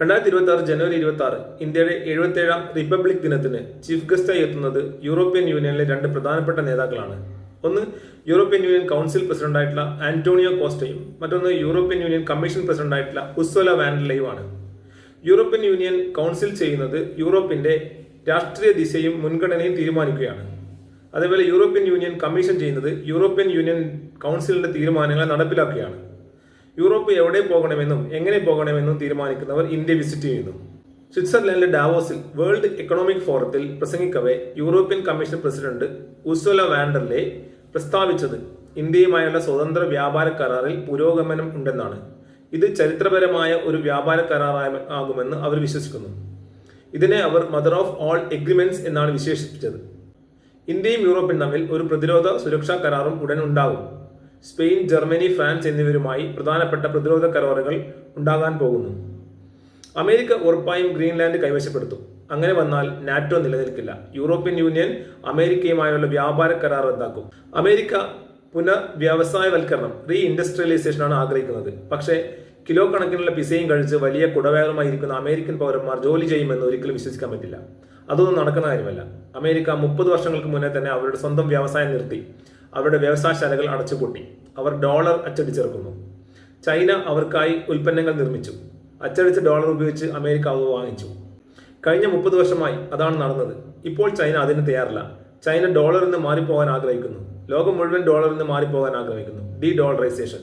രണ്ടായിരത്തി ഇരുപത്തി ആറ് ജനുവരി ഇരുപത്തി ആറ് ഇന്ത്യയുടെ എഴുപത്തേഴാം റിപ്പബ്ലിക് ദിനത്തിന് ചീഫ് ഗസ്റ്റായി എത്തുന്നത് യൂറോപ്യൻ യൂണിയനിലെ രണ്ട് പ്രധാനപ്പെട്ട നേതാക്കളാണ്. ഒന്ന് യൂറോപ്യൻ യൂണിയൻ കൗൺസിൽ പ്രസിഡന്റായിട്ടുള്ള ആന്റോണിയോ കോസ്റ്റയും മറ്റൊന്ന് യൂറോപ്യൻ യൂണിയൻ കമ്മീഷൻ പ്രസിഡന്റായിട്ടുള്ള ഉസ്വല വാൻഡലയുമാണ്. യൂറോപ്യൻ യൂണിയൻ കൗൺസിൽ ചെയ്യുന്നത് യൂറോപ്പിന്റെ രാഷ്ട്രീയ ദിശയും മുൻഗണനയും തീരുമാനിക്കുകയാണ്. അതേപോലെ യൂറോപ്യൻ യൂണിയൻ കമ്മീഷൻ ചെയ്യുന്നത് യൂറോപ്യൻ യൂണിയൻ കൗൺസിലിന്റെ തീരുമാനങ്ങളെ നടപ്പിലാക്കുകയാണ്. യൂറോപ്പ് എവിടെ പോകണമെന്നും എങ്ങനെ പോകണമെന്നും തീരുമാനിക്കുന്നവർ ഇന്ത്യ വിസിറ്റ് ചെയ്യുന്നു. സ്വിറ്റ്സർലൻഡിലെ ഡാവോസിൽ വേൾഡ് എക്കണോമിക് ഫോറത്തിൽ പ്രസംഗിക്കവെ European Commission president Ursula von der Leyen പ്രസ്താവിച്ചത് ഇന്ത്യയുമായുള്ള സ്വതന്ത്ര വ്യാപാര കരാറിൽ പുരോഗമനം ഉണ്ടെന്നാണ്. ഇത് ചരിത്രപരമായ ഒരു വ്യാപാര കരാറായ ആകുമെന്ന് അവർ വിശ്വസിക്കുന്നു. ഇതിനെ അവർ മദർ ഓഫ് ഓൾ എഗ്രിമെന്റ്സ് എന്നാണ് വിശേഷിപ്പിച്ചത്. ഇന്ത്യയും യൂറോപ്പും തമ്മിൽ ഒരു പ്രതിരോധ സുരക്ഷാ കരാറും ഉടൻ ഉണ്ടാകും. സ്പെയിൻ ജർമ്മനി ഫ്രാൻസ് എന്നിവരുമായി പ്രധാനപ്പെട്ട പ്രതിരോധ കരാറുകൾ ഉണ്ടാകാൻ പോകുന്നു. അമേരിക്ക ഉറപ്പായും ഗ്രീൻലാൻഡ് കൈവശപ്പെടുത്തും. അങ്ങനെ വന്നാൽ നാറ്റോ നിലനിൽക്കില്ല. യൂറോപ്യൻ യൂണിയൻ അമേരിക്കയുമായുള്ള വ്യാപാര കരാർ റദ്ദാക്കും. അമേരിക്ക പുനർവ്യവസായവൽക്കരണം റീ ഇൻഡസ്ട്രിയലൈസേഷനാണ് ആഗ്രഹിക്കുന്നത്. പക്ഷേ കിലോ കണക്കിനുള്ള പിസയും കഴിച്ച് വലിയ കുടവേറുമായി ഇരിക്കുന്ന അമേരിക്കൻ പൗരന്മാർ ജോലി ചെയ്യുമെന്ന് ഒരിക്കലും വിശ്വസിക്കാൻ പറ്റില്ല. അതൊന്നും നടക്കുന്ന കാര്യമല്ല. അമേരിക്ക മുപ്പത് വർഷങ്ങൾക്ക് മുന്നേ തന്നെ അവരുടെ സ്വന്തം വ്യവസായം നിർത്തി. അവരുടെ വ്യവസായശാലകൾ അടച്ചുപൂട്ടി. അവർ ഡോളർ അച്ചടിച്ചിറക്കുന്നു. ചൈന അവർക്കായി ഉൽപ്പന്നങ്ങൾ നിർമ്മിച്ചു. അച്ചടിച്ച ഡോളർ ഉപയോഗിച്ച് അമേരിക്ക അവ വാങ്ങിച്ചു. കഴിഞ്ഞ മുപ്പത് വർഷമായി അതാണ് നടന്നത്. ഇപ്പോൾ ചൈന അതിന് തയ്യാറല്ല. ചൈന ഡോളറിൽ നിന്ന് മാറിപ്പോകാൻ ആഗ്രഹിക്കുന്നു. ലോകം മുഴുവൻ ഡോളറിൽ നിന്ന് മാറിപ്പോകാൻ ആഗ്രഹിക്കുന്നു. ഡി ഡോളറൈസേഷൻ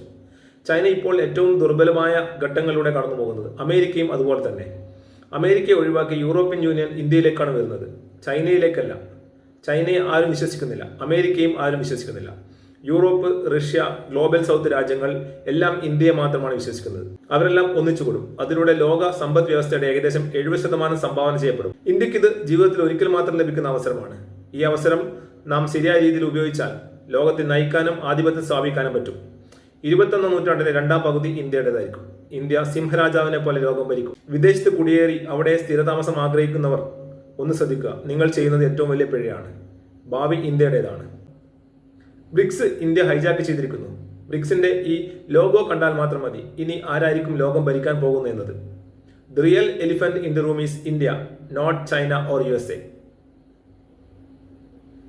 ചൈന ഇപ്പോൾ ഏറ്റവും ദുർബലമായ ഘട്ടങ്ങളിലൂടെ കടന്നു പോകുന്നത് അമേരിക്കയും അതുപോലെ തന്നെ. അമേരിക്കയെ ഒഴിവാക്കി യൂറോപ്യൻ യൂണിയൻ ഇന്ത്യയിലേക്കാണ് വരുന്നത്. ചൈനയിലേക്കല്ല. ചൈനയെ ആരും വിശ്വസിക്കുന്നില്ല. അമേരിക്കയും ആരും വിശ്വസിക്കുന്നില്ല. യൂറോപ്പ് റഷ്യ ഗ്ലോബൽ സൗത്ത് രാജ്യങ്ങൾ എല്ലാം ഇന്ത്യയെ മാത്രമാണ് വിശ്വസിക്കുന്നത്. അവരെല്ലാം ഒന്നിച്ചുകൂടും. അതിലൂടെ ലോക സമ്പദ് വ്യവസ്ഥയുടെ ഏകദേശം എഴുപത് ശതമാനം സംഭാവന ചെയ്യപ്പെടും. ഇന്ത്യയ്ക്ക് ഇത് ജീവിതത്തിൽ ഒരിക്കൽ മാത്രം ലഭിക്കുന്ന അവസരമാണ്. ഈ അവസരം നാം ശരിയായ രീതിയിൽ ഉപയോഗിച്ചാൽ ലോകത്തെ നയിക്കാനും ആധിപത്യം സ്ഥാപിക്കാനും പറ്റും. ഇരുപത്തൊന്നാം നൂറ്റാണ്ടിലെ രണ്ടാം പകുതി ഇന്ത്യയുടേതായിരിക്കും. ഇന്ത്യ സിംഹരാജാവിനെ പോലെ ലോകം ഭരിക്കും. വിദേശത്ത് കുടിയേറി അവിടെ സ്ഥിരതാമസം ആഗ്രഹിക്കുന്നവർ ഒന്ന് ശ്രദ്ധിക്കുക. നിങ്ങൾ ചെയ്യുന്നത് ഏറ്റവും വലിയ പിഴയാണ്. ഭാവി ഇന്ത്യയുടേതാണ്. ബ്രിക്സ് ഇന്ത്യ ഹൈജാക്ക് ചെയ്തിരിക്കുന്നു. ബ്രിക്സിന്റെ ഈ ലോഗോ കണ്ടാൽ മാത്രം മതി. ഇനി ആരായിരിക്കും ലോകം ഭരിക്കാൻ പോകുന്നു എന്നത്? The real elephant in the room is India not China or U S A